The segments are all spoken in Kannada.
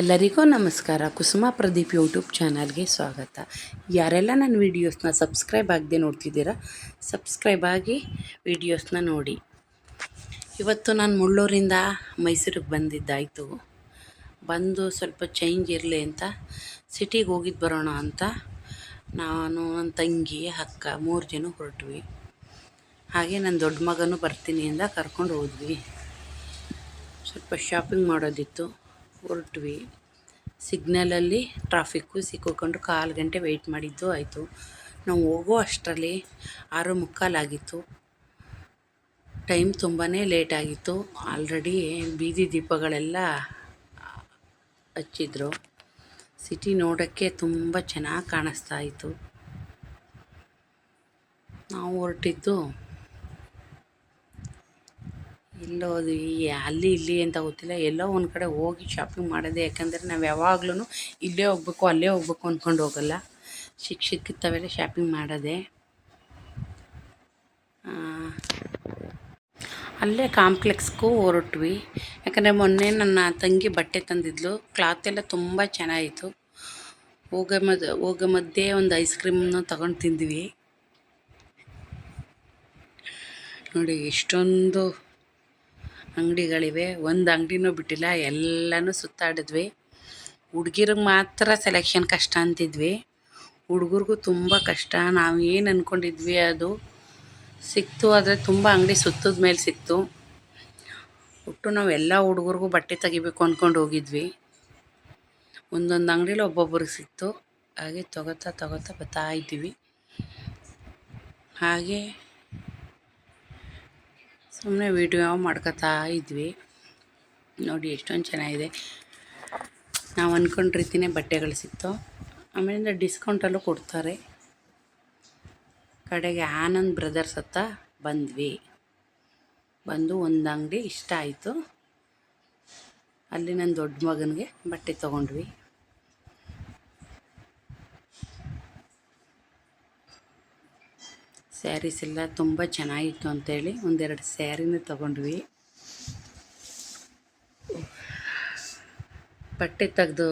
ಎಲ್ಲರಿಗೂ ನಮಸ್ಕಾರ. ಕುಸುಮ ಪ್ರದೀಪ್ ಯೂಟ್ಯೂಬ್ ಚಾನಲ್ಗೆ ಸ್ವಾಗತ. ಯಾರೆಲ್ಲ ನನ್ನ ವೀಡಿಯೋಸ್ನ ಸಬ್ಸ್ಕ್ರೈಬ್ ಆಗದೆ ನೋಡ್ತಿದ್ದೀರಾ ಸಬ್ಸ್ಕ್ರೈಬ್ ಆಗಿ ವೀಡಿಯೋಸ್ನ ನೋಡಿ. ಇವತ್ತು ನಾನು ಮುಳ್ಳೂರಿಂದ ಮೈಸೂರಿಗೆ ಬಂದಿದ್ದಾಯಿತು. ಬಂದು ಸ್ವಲ್ಪ ಚೇಂಜ್ ಇರಲಿ ಅಂತ ಸಿಟಿಗೆ ಹೋಗಿದ್ದು ಬರೋಣ ಅಂತ ನಾನು ನನ್ನ ತಂಗಿ, ಅಕ್ಕ ಮೂರು ಜನ ಹೊರಟ್ವಿ. ಹಾಗೆ ನನ್ನ ದೊಡ್ಡ ಮಗನೂ ಬರ್ತೀನಿ ಅಂತ ಕರ್ಕೊಂಡು ಹೋದ್ವಿ. ಸ್ವಲ್ಪ ಶಾಪಿಂಗ್ ಮಾಡೋದಿತ್ತು. ಹೊರಟ್ವಿ. ಸಿಗ್ನಲಲ್ಲಿ ಟ್ರಾಫಿಕ್ಕು ಸಿಕ್ಕಿಕೊಂಡು ಕಾಲು ಗಂಟೆ ವೆಯ್ಟ್ ಮಾಡಿದ್ದು ಆಯಿತು. ನಾವು ಹೋಗೋ ಅಷ್ಟರಲ್ಲಿ ಆರು ಮುಕ್ಕಾಲಾಗಿತ್ತು ಟೈಮ್ ತುಂಬಾ ಲೇಟ್ ಆಗಿತ್ತು. ಆಲ್ರೆಡಿ ಬೀದಿ ದೀಪಗಳೆಲ್ಲ ಹಚ್ಚಿದ್ರು. ಸಿಟಿ ನೋಡೋಕ್ಕೆ ತುಂಬ ಚೆನ್ನಾಗಿ ಕಾಣಿಸ್ತಾ ಇತ್ತು. ನಾವು ಹೊರಟಿದ್ದು ಎಲ್ಲೋ ಹೋದ್ವಿ ಅಲ್ಲಿ ಇಲ್ಲಿ ಅಂತ ಗೊತ್ತಿಲ್ಲ. ಎಲ್ಲೋ ಒಂದು ಕಡೆ ಹೋಗಿ ಶಾಪಿಂಗ್ ಮಾಡೋದೇ. ಯಾಕಂದರೆ ನಾವು ಯಾವಾಗ್ಲೂ ಇಲ್ಲೇ ಹೋಗ್ಬೇಕು, ಅಲ್ಲೇ ಹೋಗ್ಬೇಕು ಅಂದ್ಕೊಂಡು ಹೋಗಲ್ಲ. ಸಿಕ್ಕ ಸಿಕ್ಕಿತ್ತವೆಲ್ಲ ಶಾಪಿಂಗ್ ಮಾಡೋದೇ. ಅಲ್ಲೇ ಕಾಂಪ್ಲೆಕ್ಸ್ಗೂ ಹೊರಟ್ವಿ. ಯಾಕಂದರೆ ಮೊನ್ನೆ ನನ್ನ ತಂಗಿ ಬಟ್ಟೆ ತಂದಿದ್ಲು. ಕ್ಲಾತ್ ಎಲ್ಲ ತುಂಬ ಚೆನ್ನಾಗಿತ್ತು. ಹೋಗೋ ಮದ್, ಹೋಗೋ ಮಧ್ಯೆ ಒಂದು ಐಸ್ ಕ್ರೀಮ್ನ ತಗೊಂಡು ತಿಂದ್ವಿ. ನೋಡಿ ಎಷ್ಟೊಂದು ಅಂಗಡಿಗಳಿವೆ. ಒಂದು ಅಂಗಡಿನೂ ಬಿಟ್ಟಿಲ್ಲ, ಎಲ್ಲನೂ ಸುತ್ತಾಡಿದ್ವಿ. ಹುಡುಗಿರಿಗೆ ಮಾತ್ರ ಸೆಲೆಕ್ಷನ್ ಕಷ್ಟ ಅಂತಿದ್ವಿ. ಹುಡುಗರಿಗೂ ತುಂಬ ಕಷ್ಟ. ನಾವು ಏನು ಅಂದ್ಕೊಂಡಿದ್ವಿ ಅದು ಸಿಕ್ತು, ಆದರೆ ತುಂಬ ಅಂಗಡಿ ಸುತ್ತದ ಮೇಲೆ ಸಿಕ್ತು. ಒಟ್ಟು ನಾವು ಎಲ್ಲ ಹುಡುಗರಿಗೂ ಬಟ್ಟೆ ತೆಗಿಬೇಕು ಅಂದ್ಕೊಂಡು ಹೋಗಿದ್ವಿ. ಒಂದೊಂದು ಅಂಗಡಿಲಿ ಒಬ್ಬೊಬ್ರಿಗೆ ಸಿಕ್ತು. ಹಾಗೆ ತಗೋತಾ ತಗೋತಾ ಬರ್ತಾ ಇದ್ದೀವಿ. ಹಾಗೆ ಸುಮ್ಮನೆ ವೀಡಿಯೋ ಮಾಡ್ಕೊತಾ ಇದ್ವಿ. ನೋಡಿ, ಎಷ್ಟೊಂದು ಚೆನ್ನಾಗಿದೆ. ನಾವು ಅಂದ್ಕೊಂಡ ರೀತಿಯೇ ಬಟ್ಟೆಗಳು ಸಿಕ್ತು. ಆಮೇಲಿಂದ ಡಿಸ್ಕೌಂಟಲ್ಲೂ ಕೊಡ್ತಾರೆ. ಕಡೆಗೆ ಆನಂದ್ ಬ್ರದರ್ಸ್ ಹತ್ತ ಬಂದ್ವಿ. ಬಂದು ಒಂದು ಅಂಗಡಿ ಇಷ್ಟ ಆಯಿತು. ಅಲ್ಲಿ ನನ್ನ ದೊಡ್ಡ ಮಗನಿಗೆ ಬಟ್ಟೆ ತೊಗೊಂಡ್ವಿ. ಸ್ಯಾರೀಸ್ ಎಲ್ಲ ತುಂಬ ಚೆನ್ನಾಗಿತ್ತು ಅಂತೇಳಿ ಒಂದೆರಡು ಸ್ಯಾರಿನ ತಗೊಂಡ್ವಿ. ಬಟ್ಟೆ ತೆಗೆದು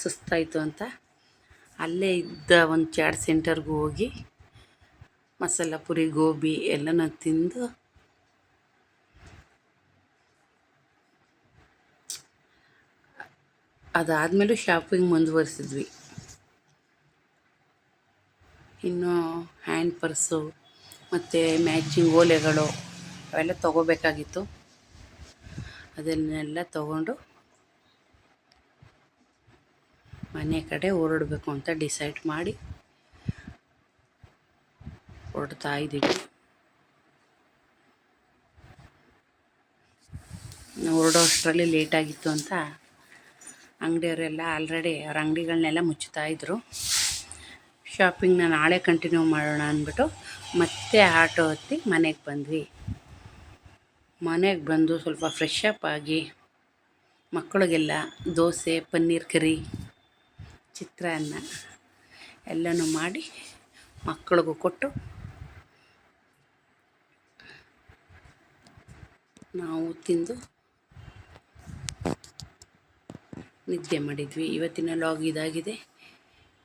ಸುಸ್ತಾಯಿತು ಅಂತ. ಅಲ್ಲೇ ಇದ್ದ ಒಂದು ಚಾಟ್ ಸೆಂಟರ್ಗೆ ಹೋಗಿ ಮಸಾಲ ಪುರಿ, ಗೋಬಿ ಎಲ್ಲನೂ ತಿಂದು ಅದಾದಮೇಲೂ ಶಾಪಿಂಗ್ ಮುಂದುವರಿಸಿದ್ವಿ. ಇನ್ನು ಹ್ಯಾಂಡ್ ಪರ್ಸು ಮತ್ತು ಮ್ಯಾಚಿಂಗ್ ಓಲೆಗಳು ಅವೆಲ್ಲ ತೊಗೋಬೇಕಾಗಿತ್ತು. ಅದನ್ನೆಲ್ಲ ತಗೊಂಡು ಮನೆ ಕಡೆ ಹೊರಡಬೇಕು ಅಂತ ಡಿಸೈಡ್ ಮಾಡಿ ಹೊರಡ್ತಾ ಇದ್ದೀವಿ. ಹೊರಡೋ ಅಷ್ಟರಲ್ಲಿ ಲೇಟಾಗಿತ್ತು ಅಂತ ಅಂಗಡಿಯವರೆಲ್ಲ ಆಲ್ರೆಡಿ ಅವ್ರ ಅಂಗಡಿಗಳನ್ನೆಲ್ಲ ಮುಚ್ಚುತ್ತಾ ಇದ್ರು. ಶಾಪಿಂಗ್ನ ನಾಳೆ ಕಂಟಿನ್ಯೂ ಮಾಡೋಣ ಅಂದ್ಬಿಟ್ಟು ಮತ್ತೆ ಆಟೋ ಹತ್ತಿ ಮನೆಗೆ ಬಂದ್ವಿ. ಮನೆಗೆ ಬಂದು ಸ್ವಲ್ಪ ಫ್ರೆಶ್ ಅಪ್ ಆಗಿ ಮಕ್ಕಳಿಗೆಲ್ಲ ದೋಸೆ, ಪನ್ನೀರ್ ಕರಿ, ಚಿತ್ರಾನ್ನ ಎಲ್ಲನೂ ಮಾಡಿ ಮಕ್ಕಳಿಗೂ ಕೊಟ್ಟು ನಾವು ತಿಂದು ನಿದ್ದೆ ಮಾಡಿದ್ವಿ. ಇವತ್ತಿನ ಲಾಗ್ ಇದಾಗಿದೆ.